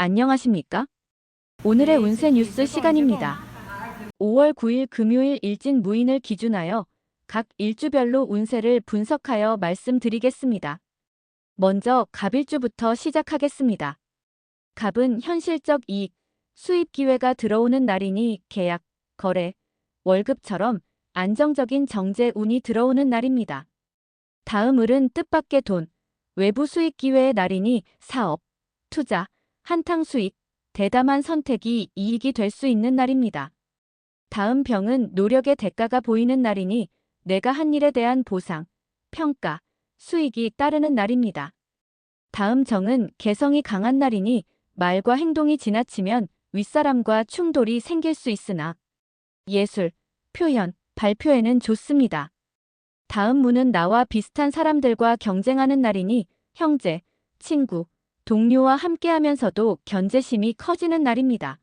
안녕하십니까? 오늘의 운세 뉴스 시간입니다. 5월 9일 금요일 일진 무인을 기준하여 각 일주별로 운세를 분석하여 말씀드리겠습니다. 먼저 갑일주부터 시작하겠습니다. 갑은 현실적 이익, 수입 기회가 들어오는 날이니 계약, 거래, 월급처럼 안정적인 정제 운이 들어오는 날입니다. 다음 을은 뜻밖의 돈, 외부 수익 기회의 날이니 사업, 투자, 한탕 수익, 대담한 선택이 이익이 될 수 있는 날입니다. 다음 병은 노력의 대가가 보이는 날이니 내가 한 일에 대한 보상, 평가, 수익이 따르는 날입니다. 다음 정은 개성이 강한 날이니 말과 행동이 지나치면 윗사람과 충돌이 생길 수 있으나 예술, 표현, 발표에는 좋습니다. 다음 문은 나와 비슷한 사람들과 경쟁하는 날이니 형제, 친구, 동료와 함께하면서도 견제심이 커지는 날입니다.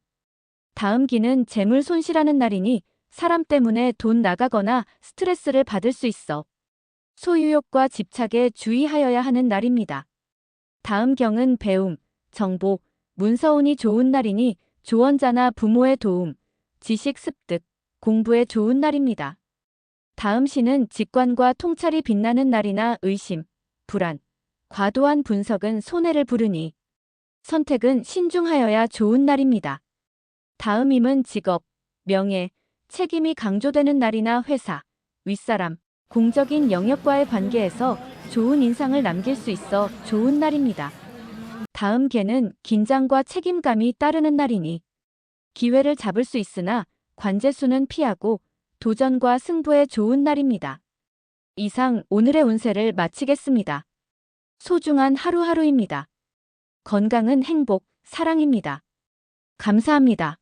다음 기는 재물 손실하는 날이니 사람 때문에 돈 나가거나 스트레스를 받을 수 있어 소유욕과 집착에 주의하여야 하는 날입니다. 다음 경은 배움, 정보, 문서운이 좋은 날이니 조언자나 부모의 도움, 지식 습득, 공부에 좋은 날입니다. 다음 시는 직관과 통찰이 빛나는 날이나 의심, 불안, 과도한 분석은 손해를 부르니 선택은 신중하여야 좋은 날입니다. 다음 임은 직업, 명예, 책임이 강조되는 날이나 회사, 윗사람, 공적인 영역과의 관계에서 좋은 인상을 남길 수 있어 좋은 날입니다. 다음 개는 긴장과 책임감이 따르는 날이니 기회를 잡을 수 있으나 관제수는 피하고 도전과 승부에 좋은 날입니다. 이상 오늘의 운세를 마치겠습니다. 소중한 하루하루입니다. 건강은 행복, 사랑입니다. 감사합니다.